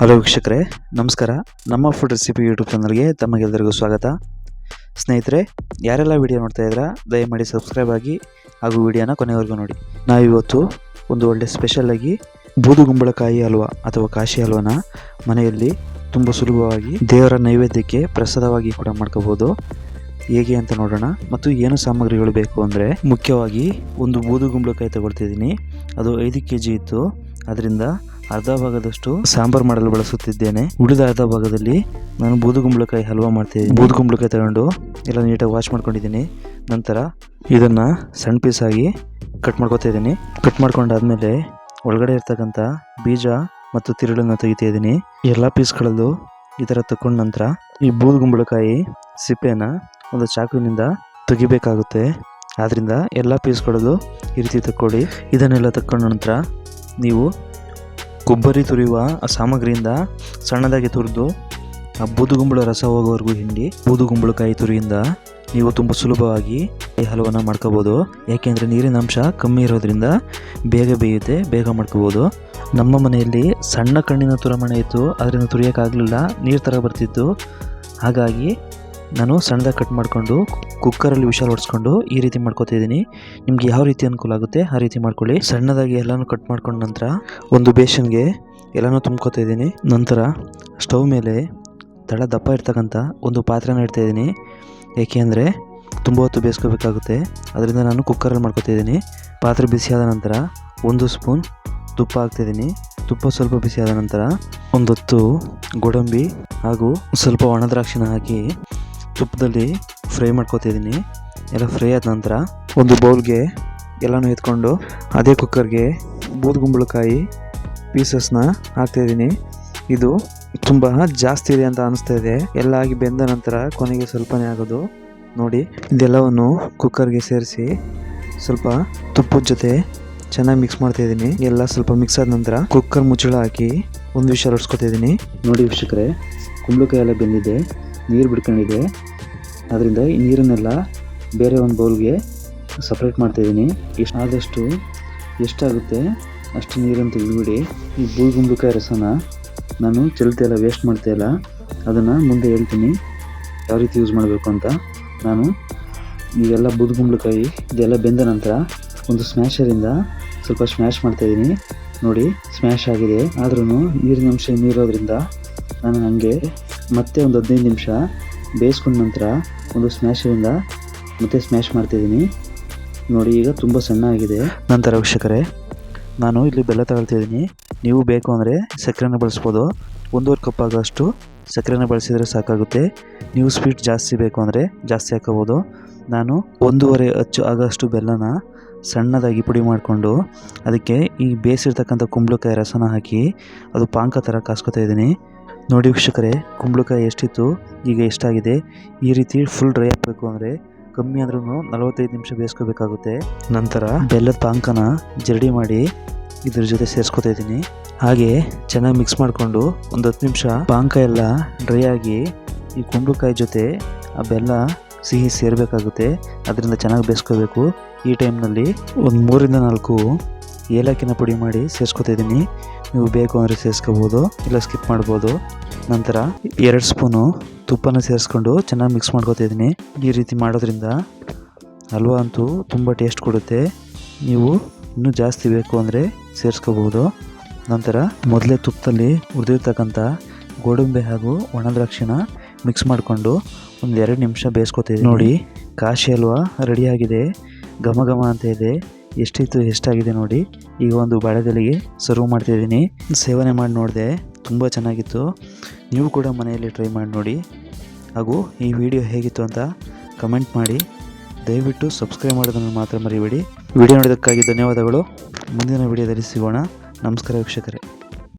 Hello ವೀಕ್ಷಕರೇ, ನಮಸ್ಕಾರ. ನಮ್ಮ ಫುಡ್ ರೆಸಿಪಿ ಯೂಟ್ಯೂಬ್ ಚಾನಲ್ಗೆ ತಮಗೆಲ್ಲರಿಗೂ ಸ್ವಾಗತ. ಸ್ನೇಹಿತರೆ, ಯಾರೆಲ್ಲ ವಿಡಿಯೋ ನೋಡ್ತಾ ಇದ್ದೀರಾ, ದಯಮಾಡಿ ಸಬ್ಸ್ಕ್ರೈಬ್ ಆಗಿ ಹಾಗೂ ವಿಡಿಯೋನ ಕೊನೆವರೆಗೂ ನೋಡಿ. ನಾವಿವತ್ತು ಒಂದು ಒಳ್ಳೆ ಸ್ಪೆಷಲ್ಲಾಗಿ ಬೂದುಗುಂಬಳಕಾಯಿ ಹಲ್ವಾ ಅಥವಾ ಕಾಶಿ ಹಲ್ವಾನ ಮನೆಯಲ್ಲಿ ತುಂಬ ಸುಲಭವಾಗಿ ದೇವರ ನೈವೇದ್ಯಕ್ಕೆ ಪ್ರಸಾದವಾಗಿ ಕೂಡ ಮಾಡ್ಕೋಬೋದು ಹೇಗೆ ಅಂತ ನೋಡೋಣ. ಮತ್ತು ಏನು ಸಾಮಗ್ರಿಗಳು ಬೇಕು ಅಂದರೆ ಮುಖ್ಯವಾಗಿ ಒಂದು ಬೂದುಗುಂಬಳಕಾಯಿ ತಗೊಳ್ತಿದ್ದೀನಿ. ಅದು ಐದು ಕೆ ಜಿ ಇತ್ತು. ಅದರಿಂದ ಅರ್ಧ ಭಾಗದಷ್ಟು ಸಾಂಬಾರ್ ಮಾಡಲು ಬಳಸುತ್ತಿದ್ದೇನೆ. ಉಳಿದ ಅರ್ಧ ಭಾಗದಲ್ಲಿ ನಾನು ಬೂದುಗುಂಬಳಕಾಯಿ ಹಲ್ವಾ ಮಾಡ್ತಿದ್ದೀನಿ ಬೂದುಗುಂಬಳಕಾಯಿ ತಗೊಂಡು ಎಲ್ಲ ನೀಟಾಗಿ ವಾಶ್ ಮಾಡ್ಕೊಂಡಿದ್ದೀನಿ. ನಂತರ ಇದನ್ನು ಸಣ್ಣ ಪೀಸ್ ಆಗಿ ಕಟ್ ಮಾಡ್ಕೊತಾ ಇದ್ದೀನಿ. ಕಟ್ ಮಾಡ್ಕೊಂಡಾದ್ಮೇಲೆ ಒಳಗಡೆ ಇರ್ತಕ್ಕಂಥ ಬೀಜ ಮತ್ತು ತಿರುಳನ್ನು ತೆಗಿತಾ ಇದ್ದೀನಿ. ಎಲ್ಲ ಪೀಸ್ಗಳಲ್ಲೂ ಈ ಥರ ತಕೊಂಡ ನಂತರ ಈ ಬೂದುಗುಂಬಳಕಾಯಿ ಸಿಪ್ಪೆನ ಒಂದು ಚಾಕುವಿನಿಂದ ತೆಗಿಬೇಕಾಗುತ್ತೆ. ಆದ್ದರಿಂದ ಎಲ್ಲ ಪೀಸ್ಗಳಲ್ಲೂ ಈ ರೀತಿ ತಕ್ಕೊಳ್ಳಿ. ಇದನ್ನೆಲ್ಲ ತಕ್ಕೊಂಡ ನಂತರ ನೀವು ಕೊಬ್ಬರಿ ತುರಿಯುವ ಆ ಸಾಮಗ್ರಿಯಿಂದ ಸಣ್ಣದಾಗಿ ತುರಿದು, ಆ ಬೂದುಗುಂಬಳ ರಸ ಹೋಗೋವರೆಗೂ ಹಿಂಡಿ ಬೂದುಗುಂಬಳಕಾಯಿ ತುರಿಯಿಂದ ನೀವು ತುಂಬ ಸುಲಭವಾಗಿ ಈ ಹಲವನ್ನು ಮಾಡ್ಕೋಬೋದು. ಯಾಕೆಂದರೆ ನೀರಿನ ಅಂಶ ಕಮ್ಮಿ ಇರೋದ್ರಿಂದ ಬೇಗ ಬೇಯುತ್ತೆ, ಬೇಗ ಮಾಡ್ಕೋಬೋದು. ನಮ್ಮ ಮನೆಯಲ್ಲಿ ಸಣ್ಣ ಕಣ್ಣಿನ ತುರಮಣೆ ಇತ್ತು, ಅದರಿಂದ ತುರಿಯೋಕ್ಕಾಗಲಿಲ್ಲ ನೀರು ಥರ ಬರ್ತಿತ್ತು. ಹಾಗಾಗಿ ನಾನು ಸಣ್ಣದಾಗಿ ಕಟ್ ಮಾಡಿಕೊಂಡು ಕುಕ್ಕರಲ್ಲಿ ವಿಷಲ್ ಹೊಡ್ಸ್ಕೊಂಡು ಈ ರೀತಿ ಮಾಡ್ಕೊತಿದ್ದೀನಿ ನಿಮ್ಗೆ ಯಾವ ರೀತಿ ಅನುಕೂಲ ಆಗುತ್ತೆ ಆ ರೀತಿ ಮಾಡ್ಕೊಳ್ಳಿ. ಸಣ್ಣದಾಗಿ ಎಲ್ಲನೂ ಕಟ್ ಮಾಡ್ಕೊಂಡ ನಂತರ ಒಂದು ಬೇಸನ್ಗೆ ಎಲ್ಲನೂ ತುಂಬ್ಕೊತಾ ಇದ್ದೀನಿ. ನಂತರ ಸ್ಟವ್ ಮೇಲೆ ತಳ ದಪ್ಪ ಇರ್ತಕ್ಕಂಥ ಒಂದು ಪಾತ್ರೆನ ಇಡ್ತಾ ಇದ್ದೀನಿ. ಏಕೆ ಅಂದರೆ ತುಂಬ ಹೊತ್ತು ಬೇಯಿಸ್ಕೋಬೇಕಾಗುತ್ತೆ. ಅದರಿಂದ ನಾನು ಕುಕ್ಕರಲ್ಲಿ ಮಾಡ್ಕೊತಾ ಇದ್ದೀನಿ. ಪಾತ್ರೆ ಬಿಸಿಯಾದ ನಂತರ ಒಂದು ಸ್ಪೂನ್ ತುಪ್ಪ ಹಾಕ್ತಿದ್ದೀನಿ ತುಪ್ಪ ಸ್ವಲ್ಪ ಬಿಸಿಯಾದ ನಂತರ ಒಂದೊತ್ತು ಗೋಡಂಬಿ ಹಾಗೂ ಸ್ವಲ್ಪ ಒಣ ದ್ರಾಕ್ಷಿನ ಹಾಕಿ ತುಪ್ಪದಲ್ಲಿ ಫ್ರೈ ಮಾಡ್ಕೋತಿದ್ದೀನಿ ಎಲ್ಲ ಫ್ರೈ ಆದ ನಂತರ ಒಂದು ಬೌಲ್ಗೆ ಎಲ್ಲನೂ ಎತ್ಕೊಂಡು ಅದೇ ಕುಕ್ಕರ್ಗೆ ಬೂದುಗುಂಬಳಕಾಯಿ ಪೀಸಸ್ನ ಹಾಕ್ತಾಯಿದ್ದೀನಿ ಇದು ತುಂಬ ಜಾಸ್ತಿ ಇದೆ ಅಂತ ಅನಿಸ್ತಾ ಇದೆ. ಎಲ್ಲ ಆಗಿ ಬೆಂದ ನಂತರ ಕೊನೆಗೆ ಸ್ವಲ್ಪನೇ ಆಗೋದು. ನೋಡಿ, ಇದೆಲ್ಲವನ್ನು ಕುಕ್ಕರ್ಗೆ ಸೇರಿಸಿ ಸ್ವಲ್ಪ ತುಪ್ಪದ ಜೊತೆ ಚೆನ್ನಾಗಿ ಮಿಕ್ಸ್ ಮಾಡ್ತಾ ಇದ್ದೀನಿ ಎಲ್ಲ ಸ್ವಲ್ಪ ಮಿಕ್ಸ್ ಆದ ನಂತರ ಕುಕ್ಕರ್ ಮುಚ್ಚಳ ಹಾಕಿ ಒಂದು ವಿಷಯ ಹೊಡ್ಸ್ಕೊತಾ ಇದ್ದೀನಿ ನೋಡಿ ವೀಕ್ಷಕರೇ, ಕುಂಬಳಕಾಯಿ ಎಲ್ಲ ಬೆಂದಿದೆ. ನೀರು ಬಿಡ್ಕೊಂಡಿದೆ. ಅದರಿಂದ ಈ ನೀರನ್ನೆಲ್ಲ ಬೇರೆ ಒಂದು ಬೌಲ್ಗೆ ಸಪ್ರೇಟ್ ಮಾಡ್ತಾಯಿದ್ದೀನಿ ಎಷ್ಟು ಆದಷ್ಟು ಎಷ್ಟಾಗುತ್ತೆ ಅಷ್ಟು ನೀರನ್ನು ತೆಗೆದುಬಿಡಿ. ಈ ಬೂದುಗುಂಬಳಕಾಯಿ ರಸನ ನಾನು ಚೆಲ್ತೆ ಎಲ್ಲ ವೇಸ್ಟ್ ಮಾಡ್ತಾ ಇಲ್ಲ. ಅದನ್ನು ಮುಂದೆ ಹೇಳ್ತೀನಿ. ಯಾವ ರೀತಿ ಯೂಸ್ ಮಾಡಬೇಕು ಅಂತ ನಾನು ಇವೆಲ್ಲ ಬೂದುಗುಂಬಳಕಾಯಿ ಇದೆಲ್ಲ ಬೆಂದ ನಂತರ ಒಂದು ಸ್ಮ್ಯಾಶರಿಂದ ಸ್ವಲ್ಪ ಸ್ಮ್ಯಾಶ್ ಮಾಡ್ತಾಯಿದ್ದೀನಿ ನೋಡಿ ಸ್ಮ್ಯಾಶ್ ಆಗಿದೆ. ಆದ್ರೂ ನೀರಿನ ಅಂಶ ನೀರೋದ್ರಿಂದ ನಾನು ಹಾಗೆ ಮತ್ತೆ ಒಂದು ಹದಿನೈದು ನಿಮಿಷ ಬೇಯಿಸ್ಕೊಂಡ ನಂತರ ಒಂದು ಸ್ಮ್ಯಾಶರಿಂದ ಮತ್ತೆ ಸ್ಮ್ಯಾಶ್ ಮಾಡ್ತಿದ್ದೀನಿ ನೋಡಿ, ಈಗ ತುಂಬ ಸಣ್ಣ ಆಗಿದೆ ನಂತರ ವೀಕ್ಷಕರೇ, ನಾನು ಇಲ್ಲಿ ಬೆಲ್ಲ ತಗೊಳ್ತಿದ್ದೀನಿ ನೀವು ಬೇಕು ಅಂದರೆ ಸಕ್ಕರೆನ ಬಳಸ್ಬೋದು. ಒಂದೂವರೆ ಕಪ್ ಆಗೋಷ್ಟು ಸಕ್ಕರೆನ ಬಳಸಿದರೆ ಸಾಕಾಗುತ್ತೆ. ನೀವು ಸ್ವೀಟ್ ಜಾಸ್ತಿ ಬೇಕು ಅಂದರೆ ಜಾಸ್ತಿ ಹಾಕೋಬೋದು ನಾನು ಒಂದೂವರೆ ಅಚ್ಚು ಆಗೋಷ್ಟು ಬೆಲ್ಲನ ಸಣ್ಣದಾಗಿ ಪುಡಿ ಮಾಡಿಕೊಂಡು ಅದಕ್ಕೆ ಈ ಬೇಯಿಸಿರ್ತಕ್ಕಂಥ ಕುಂಬಳಕಾಯಿ ರಸನ ಹಾಕಿ ಅದು ಪಾಂಕ ಥರ ಕಾಸ್ಕೊತಾ ಇದ್ದೀನಿ. ನೋಡಿ ವೀಕ್ಷಕರೇ, ಕುಂಬಳಕಾಯಿ ಎಷ್ಟಿತ್ತು, ಈಗ ಎಷ್ಟಾಗಿದೆ? ಈ ರೀತಿ ಫುಲ್ ಡ್ರೈ ಆಗಬೇಕು ಅಂದರೆ ಕಮ್ಮಿ ಅಂದ್ರೂ ನಲವತ್ತೈದು ನಿಮಿಷ ಬೇಯಿಸ್ಕೋಬೇಕಾಗುತ್ತೆ. ನಂತರ ಬೆಲ್ಲದ ಪಾಂಕನ ಜರಡಿ ಮಾಡಿ ಇದ್ರ ಜೊತೆ ಸೇರಿಸ್ಕೊತಾ ಇದ್ದೀನಿ. ಹಾಗೆ ಚೆನ್ನಾಗಿ ಮಿಕ್ಸ್ ಮಾಡಿಕೊಂಡು ಒಂದು ಹತ್ತು ನಿಮಿಷ ಪಾಂಕ ಎಲ್ಲ ಡ್ರೈ ಆಗಿ ಈ ಕುಂಬಳಕಾಯಿ ಜೊತೆ ಆ ಬೆಲ್ಲ ಸಿಹಿ ಸೇರಬೇಕಾಗುತ್ತೆ. ಅದರಿಂದ ಚೆನ್ನಾಗಿ ಬೇಯಿಸ್ಕೋಬೇಕು. ಈ ಟೈಮ್ನಲ್ಲಿ ಒಂದು ಮೂರಿಂದ ನಾಲ್ಕು ಏಲಕ್ಕಿನ ಪುಡಿ ಮಾಡಿ ಸೇರಿಸ್ಕೊತಾ ಇದ್ದೀನಿ. ನೀವು ಬೇಕು ಅಂದರೆ ಸೇರಿಸ್ಕೋಬೋದು ಇಲ್ಲ ಸ್ಕಿಪ್ ಮಾಡ್ಬೋದು. ನಂತರ ಎರಡು ಸ್ಪೂನು ತುಪ್ಪನ ಸೇರಿಸ್ಕೊಂಡು ಚೆನ್ನಾಗಿ ಮಿಕ್ಸ್ ಮಾಡ್ಕೊತಾ ಇದ್ದೀನಿ. ಈ ರೀತಿ ಮಾಡೋದ್ರಿಂದ ಹಲ್ವಾ ಅಂತೂ ತುಂಬ ಟೇಸ್ಟ್ ಕೊಡುತ್ತೆ. ನೀವು ಇನ್ನೂ ಜಾಸ್ತಿ ಬೇಕು ಅಂದರೆ ಸೇರಿಸ್ಕೋಬೋದು. ನಂತರ ಮೊದಲೇ ತುಪ್ಪದಲ್ಲಿ ಉರಿದಿರ್ತಕ್ಕಂಥ ಗೋಡಂಬಿ ಹಾಗೂ ಒಣ ದ್ರಾಕ್ಷಿನ ಮಿಕ್ಸ್ ಮಾಡಿಕೊಂಡು ಒಂದು ಎರಡು ನಿಮಿಷ ಬೇಯಿಸ್ಕೊತೀವಿ ನೋಡಿ, ಕಾಶಿ ಹಲ್ವಾ ರೆಡಿಯಾಗಿದೆ ಘಮ ಘಮ ಅಂತ ಇದೆ. ಎಷ್ಟಿತ್ತು, ಎಷ್ಟಾಗಿದೆ ನೋಡಿ. ಈಗ ಒಂದು ಬಾಳೆದೆಲೆಗೆ ಸರ್ವ್ ಮಾಡ್ತಿದ್ದೀನಿ ಸೇವನೆ ಮಾಡಿ ನೋಡಿದೆ, ತುಂಬ ಚೆನ್ನಾಗಿತ್ತು. ನೀವು ಕೂಡ ಮನೆಯಲ್ಲಿ ಟ್ರೈ ಮಾಡಿ ನೋಡಿ. ಹಾಗೂ ಈ ವಿಡಿಯೋ ಹೇಗಿತ್ತು ಅಂತ ಕಮೆಂಟ್ ಮಾಡಿ. ದಯವಿಟ್ಟು ಸಬ್ಸ್ಕ್ರೈಬ್ ಮಾಡೋದನ್ನು ಮಾತ್ರ ಮರಿಬೇಡಿ. ವಿಡಿಯೋ ನೋಡೋದಕ್ಕಾಗಿ ಧನ್ಯವಾದಗಳು. ಮುಂದಿನ ವಿಡಿಯೋದಲ್ಲಿ ಸಿಗೋಣ. ನಮಸ್ಕಾರ ವೀಕ್ಷಕರೇ.